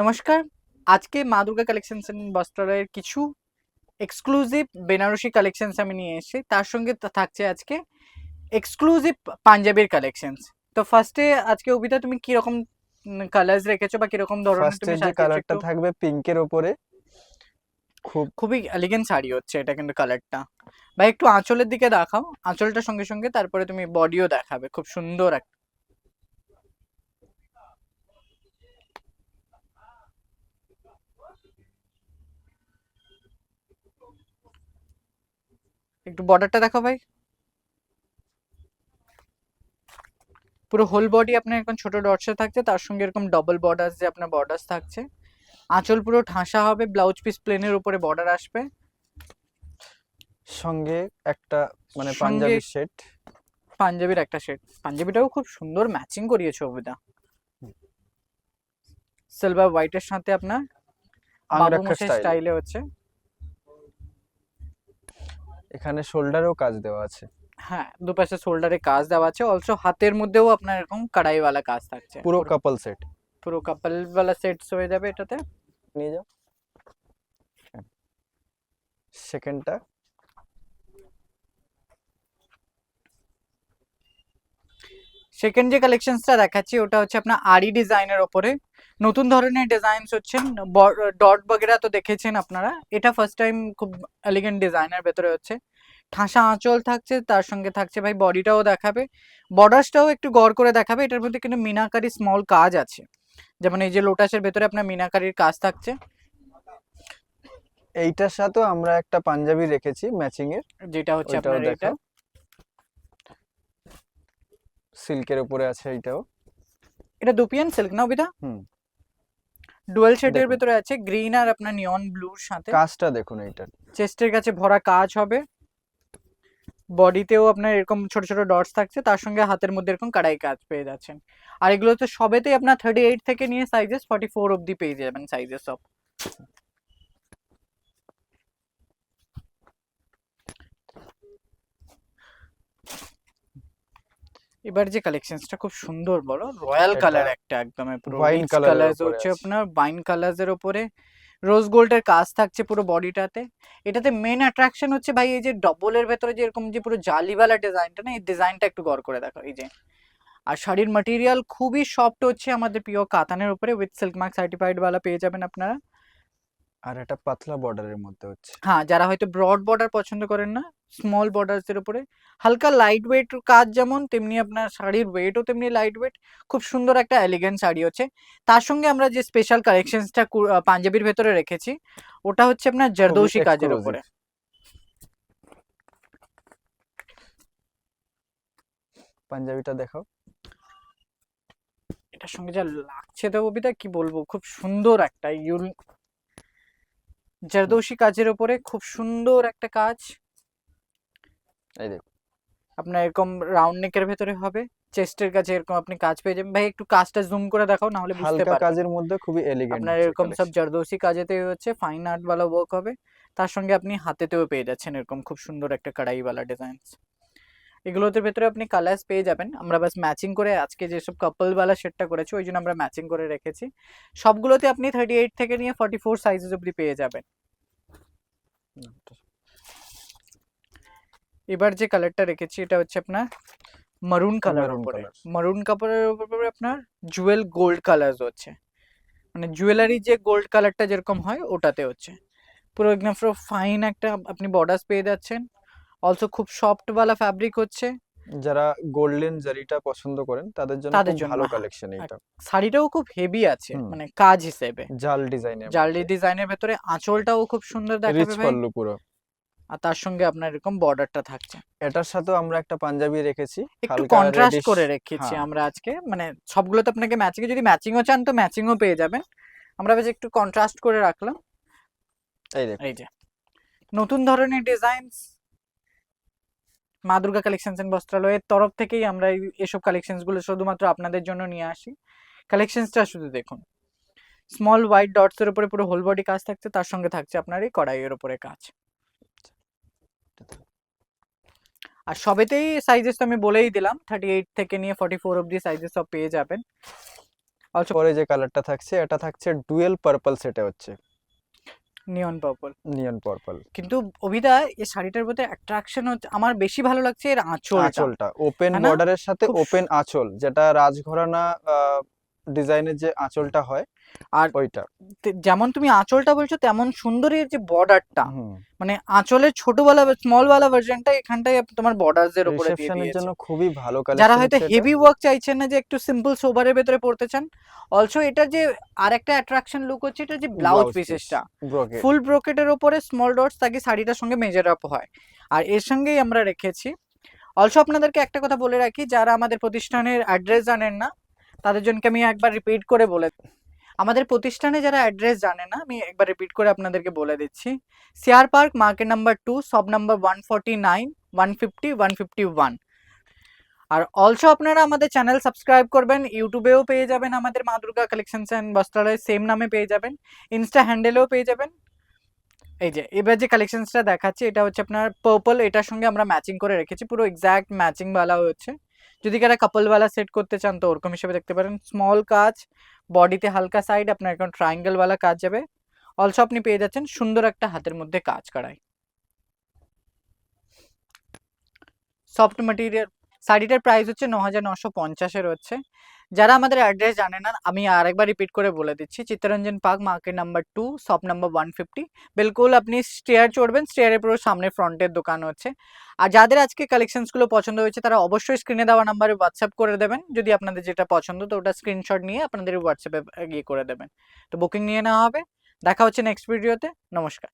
নমস্কার। আজকে মা দুর্গা কালেকশনস বস্ত্রালয়ের কিছু এক্সক্লুসিভ বেনারসি কালেকশনস আমি নিয়ে এসেছি। তার সঙ্গে থাকছে আজকে এক্সক্লুসিভ পাঞ্জাবির কালেকশনস তো ফার্স্টে আজকে অবিতা তুমি কি রকম কালার্স রেখেছো বা কীরকম ধরনের তুমি যে কালারটা? থাকবে পিঙ্কের ওপরে। খুব খুবই এলিগেন্ট শাড়ি হচ্ছে এটা কিন্তু কালারটা ভাই একটু আঁচলের দিকে দেখাও। আঁচলটার সঙ্গে সঙ্গে তারপরে তুমি বডিও দেখাবে। খুব সুন্দর একটা একটু বর্ডারটা দেখো ভাই। পুরো হোল বডি আপনার এরকম ছোট ডটসে থাকছে তার সঙ্গে এরকম ডবল বর্ডার্স যে আপনার বর্ডার্স থাকছে। আঁচল পুরো ঠাসা হবে ব্লাউজ পিস প্লেনের উপরে বর্ডার আসবে। সঙ্গে একটা মানে পাঞ্জাবি সেট পাঞ্জাবির একটা সেট পাঞ্জাবিটাও খুব সুন্দর ম্যাচিং করিয়েছে অবিদা সিলভার হোয়াইটের সাথে আপনার স্টাইলে হচ্ছে। এখানে শোল্ডারেও কাজ দেওয়া আছে। হ্যাঁ দুপাশে শোল্ডারে কাজ দেওয়া আছে অলসো হাতের মধ্যেও আপনার এরকম কাড়াইওয়ালা কাজ থাকছে। পুরো কাপল সেট পুরো কাপল ওয়ালা সেটস হয়ে যাবে এটাতে। নিয়ে যাও। সেকেন্ডটা। সেকেন্ড যে কালেকশনসটা দেখাচ্ছি ওটা হচ্ছে আপনার আরি ডিজাইনের ওপরে। নতুন ধরনের ডিজাইনস হচ্ছেন ডট বগেরা তো দেখেছেন আপনারা। এটা ফার্স্ট টাইম খুব এলিগেন্ট ডিজাইনের ভেতরে হচ্ছে। ঠাসা আঁচল থাকছে তার সঙ্গে থাকছে ভাই বডিটাও দেখাবে। বর্ডার্সটাও একটু গড় করে দেখাবে এটার মধ্যে কিন্তু মিনাকারি স্মল কাজ আছে। যেমন এই যে লোটাসের ভেতরে আপনার মিনাকারির কাজ থাকছে। এইটার সাথেও আমরা একটা পাঞ্জাবি রেখেছি ম্যাচিং এর। যেটা হচ্ছে আপনার এটা সিল্কের উপরে আছে এইটাও। এটা দুপিয়ান সিল্ক না অবিদা হুম। ডুয়েল শেডের ভিতরে ভেতরে আছে গ্রিন আর আপনার নিয়ন ব্লুর সাথে। কাজটা দেখুন এটা চেস্টের কাছে ভরা কাজ হবে। বডিতেও আপনার এরকম ছোট ছোট ডটস থাকছে তার সঙ্গে হাতের মধ্যে এরকম কাড়াই কাজ পেয়ে যাচ্ছেন। আর এগুলো তো সবেতেই আপনার থার্টি এইট থেকে নিয়ে সাইজেস ফর্টি ফোর অব্দি পেয়ে যাবেন সাইজেস সব। এবার যে কালেকশনসটা খুব সুন্দর বলো রয়্যাল কালার একটা একদম পুরো এর কালার হচ্ছে আপনার কালার্স এর উপরে। রোজ গোল্ডের কাজ থাকছে পুরো বডিটাতে এটাতে মেন অ্যাট্রাকশন হচ্ছে ভাই এই যে ডবলের ভেতরে যে এরকম যে পুরো জালিওয়ালা ডিজাইনটা না এই ডিজাইনটা একটু গড় করে দেখো এই যে। আর শাড়ির মাটেরিয়াল খুবই সফট হচ্ছে আমাদের পিওর কাতানের উপরে উইথ সিল্ক মার্ক সার্টিফাইড ওয়ালা পেয়ে যাবেন আপনারা। আর একটা পাতলা বর্ডারের মধ্যে হচ্ছে। হ্যাঁ যারা হয়তো ব্রড বর্ডার পছন্দ করেন না স্মল বর্ডার্স এর উপরে। হালকা লাইট ওয়েট কাজ যেমন তেমনি আপনার শাড়ির ওয়েটও তেমনি লাইট ওয়েট খুব সুন্দর একটা এলিগেন্ট শাড়ি হচ্ছে। তার সঙ্গে আমরা যে স্পেশাল কালেকশনসটা পাঞ্জাবির ভেতরে রেখেছি ওটা হচ্ছে আপনার জারদৌসি কাজের উপরে। পাঞ্জাবিটা দেখাও। এটার সঙ্গে যা লাগছে তো কবিতা কি বলব? খুব সুন্দর একটা ইউল জারদৌসি কাজের উপরে খুব সুন্দর একটা কাজ এই দেখুন আপনার এরকম রাউন্ড নেকের ভেতরে হবে চেস্টের কাছে এরকম আপনি কাজ পেয়ে যাবেন ভাই একটু কাজটা জুম করে দেখাও না হলে বুঝতে হালকা পারবেন কাজের মধ্যে খুবই এলিগেন্ট আপনার এরকম সব জারদৌসি কাজেতে হচ্ছে ফাইন আর্ট वाला ওয়ার্ক হবে তার সঙ্গে আপনি হাতেতেও পেয়ে যাচ্ছেন এরকম খুব সুন্দর একটা কড়াই वाला ডিজাইনস এগুলোতে ভেতরে আপনি কালার্স পেয়ে যাবেন। আমরা বাস ম্যাচিং করে আজকে যেসব কাপল वाला সেটটা করেছি ওই জন্য আমরা ম্যাচিং করে রেখেছি। সবগুলোতে আপনি থার্টি এইট থেকে নিয়ে ফর্টি ফোর সাইজেস অব্দি পেয়ে যাবেন। এবার যে কালারটা রেখেছি এটা হচ্ছে আপনার মারুন কালার উপরে। মারুন কাপড়ের উপরে আপনার জুয়েল গোল্ড কালার্স হচ্ছে। মানে জুয়েলারি যে গোল্ড কালারটা যেরকম হয় ওটাতে হচ্ছে। পুরো একদম পুরো ফাইন একটা আপনি বর্ডার্স পেয়ে যাচ্ছেন। অলসো খুব সফট বালা ফ্যাব্রিক হচ্ছে। যারা গোল্ডেন জারিটা পছন্দ করেন তাদের জন্য তাদের খুব জন্য, ভালো। কালেকশন এটা শাড়িটাও খুব হেভি আছে মানে কাজ হিসেবে। জাল ডিজাইনের জাল ডিজাইনের ভেতরে আঁচলটাও খুব সুন্দর দেখাবে ভাই। পাল্লু পুরো। আর তার সঙ্গে আপনার এরকম বর্ডারটা থাকছে। এটার সাথেও আমরা একটা পাঞ্জাবি রেখেছি একটু কন্ট্রাস্ট করে রেখেছি হ্যাঁ। আমরা আজকে। মানে সবগুলোতে আপনাকে ম্যাচিং যদি ম্যাচিংও চান তো ম্যাচিংও পেয়ে যাবেন। আমরা বেশ একটু কন্ট্রাস্ট করে রাখলাম। এই যে। নতুন ধরনের ডিজাইনস মা দুর্গা কালেকশনস এন্ড বস্ত্রালয়ের তরফ থেকেই আমরা এসব কালেকশনসগুলো শুধুমাত্র আপনাদের জন্য নিয়ে আসি। কালেকশনসটা শুধু দেখুন। স্মল হোয়াইট ডটস এর উপরে পুরো হোল বডি কাজ থাকছে, তার সঙ্গে থাকছে আপনার এই কড়াইয়ের উপরে কাজ। আর সবেতেই সাইজেস তো আমি বলেই দিলাম থার্টি এইট থেকে নিয়ে ফর্টি ফোর অব্দি সাইজেস সব পেয়ে যাবেন। পরে যে কালারটা থাকছে, এটা থাকছে ডুয়েল পার্পল সেটে হচ্ছে। নিয়ন পার্পল নিয়ন পার্পল কিন্তু অভিদা এই শাড়িটার প্রতি অ্যাট্রাকশন হচ্ছে আমার বেশি ভালো লাগছে এর আঁচল আঁচলটা। ওপেন? বর্ডারের সাথে ওপেন আঁচল যেটা রাজঘরানা ডিজাইনের যে আঁচলটা হয় আর ওইটা। যেমন তুমি আঁচলটা বলছো তেমন সুন্দর যে বর্ডারটা মানে আঁচলের ছোটবেলা স্মল ওয়ালা ভার্জনটা এখানটায় তোমার বর্ডারস এর উপরে দিয়ে দিয়েছে। জন্য খুবই ভালো যারা হয়তো হেভি ওয়ার্ক চাইছেন না যে একটু সিম্পল সোবারের ভেতরে পড়তে চান অলসো এটা যে আরেকটা অ্যাট্রাকশন লুক হচ্ছে এটা যে ব্লাউজ পিসেসটা ফুল ব্রোকেটের ওপরে স্মল ডটস তাকে শাড়িটার সঙ্গে মেজার আপ হয়। আর এর সঙ্গেই আমরা রেখেছি। অলসো আপনাদেরকে একটা কথা বলে রাখি যারা আমাদের প্রতিষ্ঠানের অ্যাড্রেস জানেন না তাদের জন্য আমি একবার রিপিট করে বলে আমাদের প্রতিষ্ঠানে যারা অ্যাড্রেস জানে না, আমি একবার রিপিট করে আপনাদেরকে বলে দিচ্ছি। CR Park market number two সব number one forty nine one fifty one fifty one আর অলসো আপনারা আমাদের চ্যানেল সাবস্ক্রাইব করবেন ইউটিউবেও পেয়ে যাবেন আমাদের Maa Durga collections and Bastralaya same নামে পেয়ে যাবেন। ইনস্টা হ্যান্ডেলেও পেয়ে যাবেন। এই যে, এবার যে কালেকশনসটা দেখাচ্ছি, এটা হচ্ছে আপনার পার্পল এটার সঙ্গে আমরা ম্যাচিং করে রেখেছি, পুরো এক্স্যাক্ট ম্যাচিং বালা হচ্ছে। যদি কারা কাপলওয়ালা সেট করতে চান তো ওরকম হিসেবে দেখতে পারেন। স্মল কাজ বডিতে হালকা সাইড আপনার এখন ট্রায়াঙ্গেলওয়ালা কাজ যাবে। অলসো আপনি পেয়ে যাচ্ছেন সুন্দর একটা হাতের মধ্যে কাজ করায়। সফট মেটেরিয়াল শাড়িটার প্রাইস হচ্ছে ন হাজার নশো পঞ্চাশের হচ্ছে। যারা আমাদের অ্যাড্রেস জানে না, আমি আরেকবার রিপিট করে বলে দিচ্ছি। Chittaranjan Park market number two shop number one fifty বিলকুল আপনি স্টেয়ার চড়বেন স্টেয়ারের পুরো সামনে ফ্রন্টের দোকান হচ্ছে। আর যাদের আজকে কালেকশনসগুলো পছন্দ হয়েছে, তারা অবশ্যই স্ক্রিনে দেওয়া নাম্বারে হোয়াটসঅ্যাপ করে দেবেন। যদি আপনাদের যেটা পছন্দ, তো ওটা স্ক্রিনশট নিয়ে আপনাদের হোয়াটসঅ্যাপে গিয়ে করে দেবেন। তো বুকিং নিয়ে নেওয়া হবে। দেখা হচ্ছে নেক্সট ভিডিওতে নমস্কার।